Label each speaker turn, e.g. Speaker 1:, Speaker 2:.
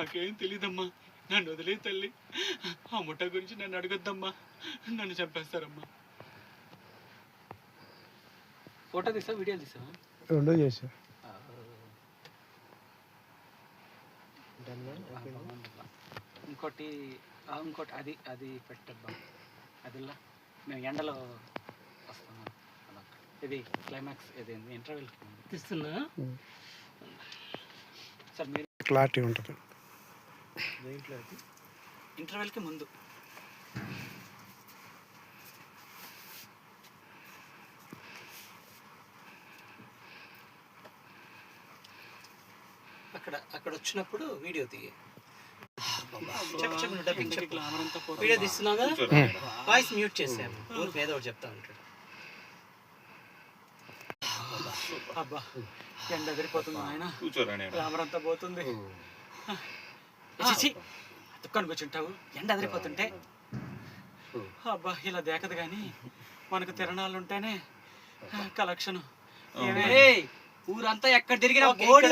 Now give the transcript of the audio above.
Speaker 1: నాకేం తెలియదమ్మా నన్ను వదిలే తల్లి. ఆ ముఠా గురించి నన్ను అడగద్దమ్మా. నన్ను చంపేస్తారమ్మా. ఫోటో తీసా వీడియో తీసా
Speaker 2: రెండో చేసా
Speaker 1: ఇంకోటి ఇంకోటి అది అది పెట్టబ్బా. అదిలా. మేము ఎండలో వస్తాము. ఇది క్లైమాక్స్ ఇది ఇంటర్వెల్ తీస్తున్నా? సార్ మీరు
Speaker 2: క్లారిటీ ఉంటుంది.
Speaker 1: ఇంటర్వెల్కి ముందు.
Speaker 3: అక్కడ అక్కడ వచ్చినప్పుడు వీడియో తీయ. వీడియో తీస్తున్నావు కదా? వాయిస్ మ్యూట్ చేసాము ఊరికి ఏదో ఒకటి చెప్తా ఉంటాడు.
Speaker 1: అబ్బా. ఎండ ఎదిరిపోతుంది ఆయన అంతా పోతుంది. చిచి దుఃఖాన్ని కూర్చుంటావు ఎండ ఎదిరిపోతుంటే అబ్బా ఇలా దేకదు కానీ మనకు తిరణాలు ఉంటేనే కలెక్షన్
Speaker 3: ఊరంతా ఎక్కడ తిరిగినా బోర్డు